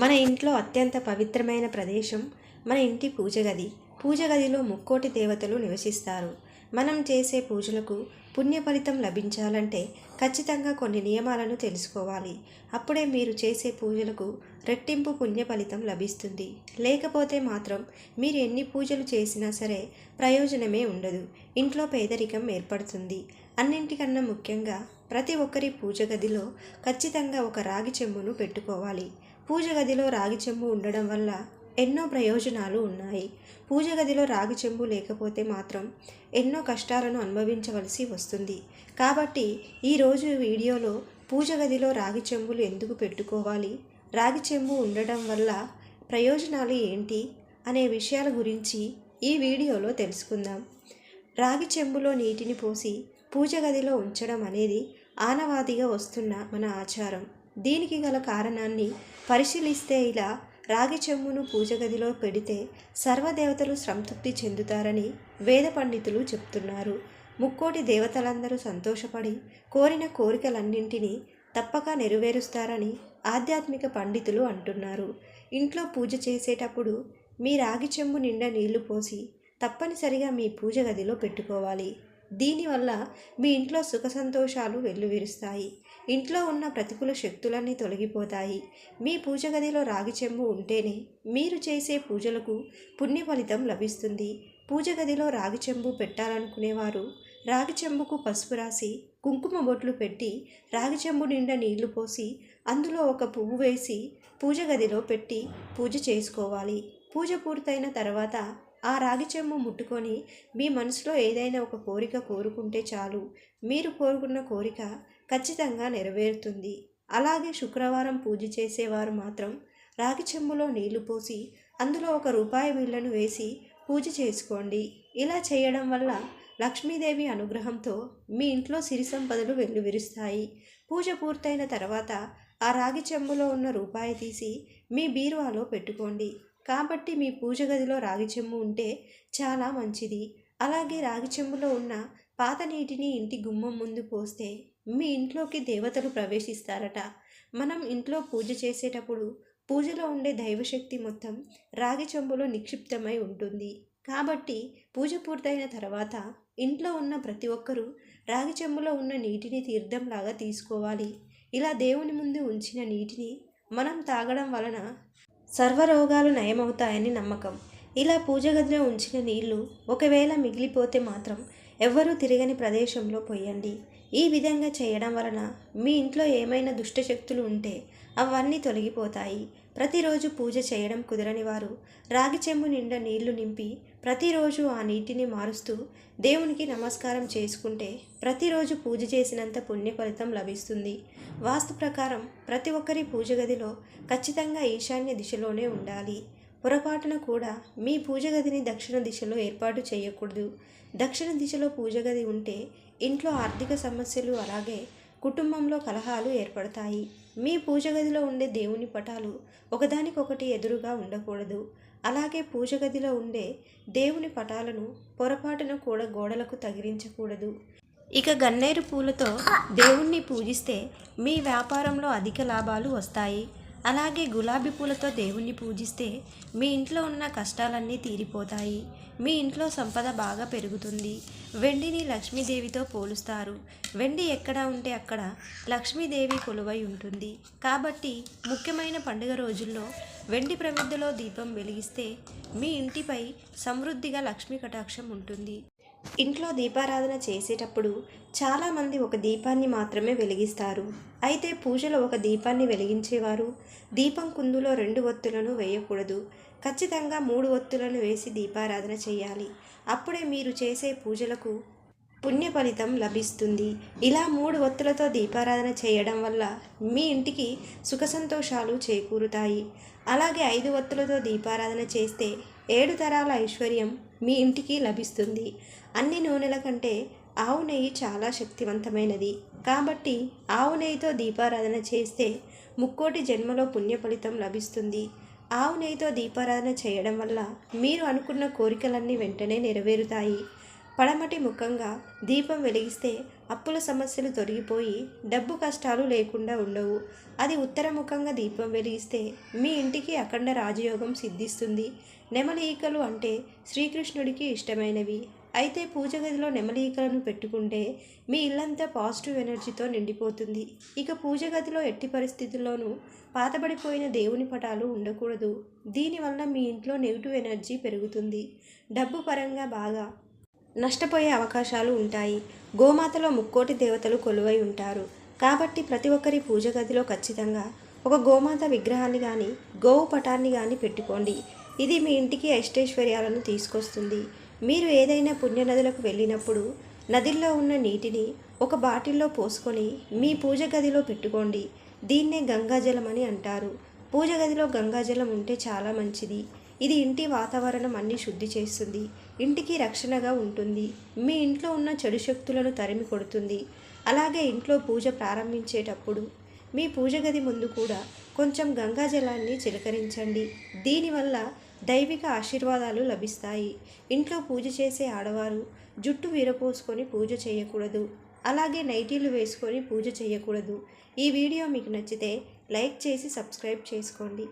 మన ఇంట్లో అత్యంత పవిత్రమైన ప్రదేశం మన ఇంటి పూజ గది. పూజ గదిలో ముక్కోటి దేవతలు నివసిస్తారు. మనం చేసే పూజలకు పుణ్య ఫలితం లభించాలంటే ఖచ్చితంగా కొన్ని నియమాలను తెలుసుకోవాలి. అప్పుడే మీరు చేసే పూజలకు రెట్టింపు పుణ్య ఫలితం లభిస్తుంది. లేకపోతే మాత్రం మీరు ఎన్ని పూజలు చేసినా సరే ప్రయోజనమే ఉండదు. ఇంట్లో పేదరికం ఏర్పడుతుంది. అన్నింటికన్నా ముఖ్యంగా ప్రతి ఒక్కరి పూజ గదిలో ఖచ్చితంగా ఒక రాగి చెంబును పెట్టుకోవాలి. పూజ గదిలో రాగి చెంబు ఉండడం వల్ల ఎన్నో ప్రయోజనాలు ఉన్నాయి. పూజ గదిలో రాగి చెంబు లేకపోతే మాత్రం ఎన్నో కష్టాలను అనుభవించవలసి వస్తుంది. కాబట్టి ఈరోజు వీడియోలో పూజ గదిలో రాగి చెంబులు ఎందుకు పెట్టుకోవాలి? రాగి చెంబు ఉండడం వల్ల ప్రయోజనాలు ఏంటి? అనే విషయాల గురించి ఈ వీడియోలో తెలుసుకుందాం. రాగి చెంబులో నీటిని పోసి పూజ గదిలో ఉంచడం అనేది ఆనవాదిగా వస్తున్న మన ఆచారం. దీనికి గల కారణాన్ని పరిశీలిస్తే ఇలా రాగి చెంబును పూజగదిలో పెడితే సర్వదేవతలు సంతృప్తి చెందుతారని వేద పండితులు చెప్తున్నారు. ముక్కోటి దేవతలందరూ సంతోషపడి కోరిన కోరికలన్నింటినీ తప్పక నెరవేరుస్తారని ఆధ్యాత్మిక పండితులు అంటున్నారు. ఇంట్లో పూజ చేసేటప్పుడు మీ రాగి చెంబు నిండా నీళ్ళు పోసి తప్పనిసరిగా మీ పూజ గదిలో పెట్టుకోవాలి. దీనివల్ల మీ ఇంట్లో సుఖ సంతోషాలు వెల్లువిరుస్తాయి. ఇంట్లో ఉన్న ప్రతికూల శక్తులన్నీ తొలగిపోతాయి. మీ పూజ గదిలో రాగి చెంబు ఉంటేనే మీరు చేసే పూజలకు పుణ్య ఫలితం లభిస్తుంది. పూజ గదిలో రాగి చెంబు పెట్టాలనుకునేవారు రాగి చెంబుకు పసుపు రాసి కుంకుమ బొట్లు పెట్టి రాగి చెంబు నిండా నీళ్ళు పోసి అందులో ఒక పువ్వు వేసి పూజ గదిలో పెట్టి పూజ చేసుకోవాలి. పూజ పూర్తయిన తర్వాత ఆ రాగి చెమ్ము ముట్టుకొని మీ మనసులో ఏదైనా ఒక కోరిక కోరుకుంటే చాలు. మీరు కోరుకున్న కోరిక ఖచ్చితంగా నెరవేరుతుంది. అలాగే శుక్రవారం పూజ చేసేవారు మాత్రం రాగి చెమ్ములో నీళ్ళు పోసి అందులో ఒక రూపాయి బిళ్ళను వేసి పూజ చేసుకోండి. ఇలా చేయడం వల్ల లక్ష్మీదేవి అనుగ్రహంతో మీ ఇంట్లో సిరి సంపదలు వెల్లువిరుస్తాయి. పూజ పూర్తయిన తర్వాత ఆ రాగి చెంబులో ఉన్న రూపాయి తీసి మీ బీరువాలో పెట్టుకోండి. కాబట్టి మీ పూజ గదిలో రాగి చెంబు ఉంటే చాలా మంచిది. అలాగే రాగి చెంబులో ఉన్న పాత నీటిని ఇంటి గుమ్మం ముందు పోస్తే మీ ఇంట్లోకి దేవతలు ప్రవేశిస్తారట. మనం ఇంట్లో పూజ చేసేటప్పుడు పూజలో ఉండే దైవశక్తి మొత్తం రాగి చెంబులో నిక్షిప్తమై ఉంటుంది. కాబట్టి పూజ పూర్తయిన తర్వాత ఇంట్లో ఉన్న ప్రతి ఒక్కరూ రాగి చెంబులో ఉన్న నీటిని తీర్థంలాగా తీసుకోవాలి. ఇలా దేవుని ముందు ఉంచిన నీటిని మనం తాగడం వలన సర్వరోగాలు నయమవుతాయని నమ్మకం. ఇలా పూజ గదిలో ఉంచిన నీళ్ళు ఒకవేళ మిగిలిపోతే మాత్రం ఎవ్వరూ తిరగని ప్రదేశంలో పోయండి. ఈ విధంగా చేయడం వలన మీ ఇంట్లో ఏమైనా దుష్టశక్తులు ఉంటే అవన్నీ తొలగిపోతాయి. ప్రతిరోజు పూజ చేయడం కుదరని వారు రాగి చెంబు నిండా నీళ్ళు నింపి ప్రతిరోజు ఆ నీటిని మారుస్తూ దేవునికి నమస్కారం చేసుకుంటే ప్రతిరోజు పూజ చేసినంత పుణ్య ఫలితం లభిస్తుంది. వాస్తు ప్రకారం ప్రతి ఒక్కరి పూజ గదిలో ఖచ్చితంగా ఈశాన్య దిశలోనే ఉండాలి. పొరపాటున కూడా మీ పూజ గదిని దక్షిణ దిశలో ఏర్పాటు చేయకూడదు. దక్షిణ దిశలో పూజ గది ఉంటే ఇంట్లో ఆర్థిక సమస్యలు అలాగే కుటుంబంలో కలహాలు ఏర్పడతాయి. మీ పూజ గదిలో ఉండే దేవుని పటాలు ఒకదానికొకటి ఎదురుగా ఉండకూడదు. అలాగే పూజ గదిలో ఉండే దేవుని పటాలను పొరపాటున కూడా గోడలకు తగిలించకూడదు. ఇక గన్నేరు పూలతో దేవుణ్ణి పూజిస్తే మీ వ్యాపారంలో అధిక లాభాలు వస్తాయి. అలాగే గులాబీ పూలతో దేవుణ్ణి పూజిస్తే మీ ఇంట్లో ఉన్న కష్టాలన్నీ తీరిపోతాయి. మీ ఇంట్లో సంపద బాగా పెరుగుతుంది. వెండిని లక్ష్మీదేవితో పోలుస్తారు. వెండి ఎక్కడ ఉంటే అక్కడ లక్ష్మీదేవి కొలువై ఉంటుంది. కాబట్టి ముఖ్యమైన పండుగ రోజుల్లో వెండి ప్రమిద్దలో దీపం వెలిగిస్తే మీ ఇంటిపై సమృద్ధిగా లక్ష్మీ కటాక్షం ఉంటుంది. ఇంట్లో దీపారాధన చేసేటప్పుడు చాలామంది ఒక దీపాన్ని మాత్రమే వెలిగిస్తారు. అయితే పూజలో ఒక దీపాన్ని వెలిగించేవారు. దీపం కుందులో రెండు ఒత్తులను వేయకూడదు. ఖచ్చితంగా మూడు ఒత్తులను వేసి దీపారాధన చేయాలి. అప్పుడే మీరు చేసే పూజలకు పుణ్య ఫలితం లభిస్తుంది. ఇలా మూడు ఒత్తులతో దీపారాధన చేయడం వల్ల మీ ఇంటికి సుఖ సంతోషాలు చేకూరుతాయి. అలాగే ఐదు ఒత్తులతో దీపారాధన చేస్తే ఏడు తరాల ఐశ్వర్యం మీ ఇంటికి లభిస్తుంది. అన్ని నూనెల కంటే ఆవు నెయ్యి చాలా శక్తివంతమైనది. కాబట్టి ఆవు నెయ్యితో దీపారాధన చేస్తే ముక్కోటి జన్మలో పుణ్య ఫలితం లభిస్తుంది. ఆవు నెయ్యితో దీపారాధన చేయడం వల్ల మీరు అనుకున్న కోరికలన్నీ వెంటనే నెరవేరుతాయి. పడమటి ముఖంగా దీపం వెలిగిస్తే అప్పుల సమస్యలు తొలగిపోయి డబ్బు కష్టాలు లేకుండా ఉండవు. అది ఉత్తర ముఖంగా దీపం వెలిగిస్తే మీ ఇంటికి అఖండ రాజయోగం సిద్ధిస్తుంది. నెమలి ఈకలు అంటే శ్రీకృష్ణుడికి ఇష్టమైనవి. అయితే పూజ గదిలో నెమలీకలను పెట్టుకుంటే మీ ఇల్లంతా పాజిటివ్ ఎనర్జీతో నిండిపోతుంది. ఇక పూజ గదిలో ఎట్టి పరిస్థితుల్లోనూ పాతబడిపోయిన దేవుని పటాలు ఉండకూడదు. దీనివల్ల మీ ఇంట్లో నెగిటివ్ ఎనర్జీ పెరుగుతుంది. డబ్బు పరంగా బాగా నష్టపోయే అవకాశాలు ఉంటాయి. గోమాతలో ముక్కోటి దేవతలు కొలువై ఉంటారు. కాబట్టి ప్రతి ఒక్కరి పూజ గదిలో ఖచ్చితంగా ఒక గోమాత విగ్రహాన్ని కానీ గోవు పటాన్ని కానీ పెట్టుకోండి. ఇది మీ ఇంటికి అష్టైశ్వర్యాలను తీసుకొస్తుంది. మీరు ఏదైనా పుణ్యనదులకు వెళ్ళినప్పుడు నదిల్లో ఉన్న నీటిని ఒక బాటిల్లో పోసుకొని మీ పూజ గదిలో పెట్టుకోండి. దీన్నే గంగాజలం అని అంటారు. పూజ గదిలో గంగాజలం ఉంటే చాలా మంచిది. ఇది ఇంటి వాతావరణం అన్ని శుద్ధి చేస్తుంది. ఇంటికి రక్షణగా ఉంటుంది. మీ ఇంట్లో ఉన్న చెడు శక్తులను తరిమి కొడుతుంది. అలాగే ఇంట్లో పూజ ప్రారంభించేటప్పుడు మీ పూజ గది ముందు కూడా కొంచెం గంగాజలాన్ని చిలకరించండి. దీనివల్ల దైవిక ఆశీర్వాదాలు లభిస్తాయి. ఇంట్లో పూజ చేసే ఆడవారు జుట్టు విరపోసుకొని పూజ చేయకూడదు. అలాగే నైటీలు వేసుకొని పూజ చేయకూడదు. ఈ వీడియో మీకు నచ్చితే లైక్ చేసి సబ్స్క్రైబ్ చేసుకోండి.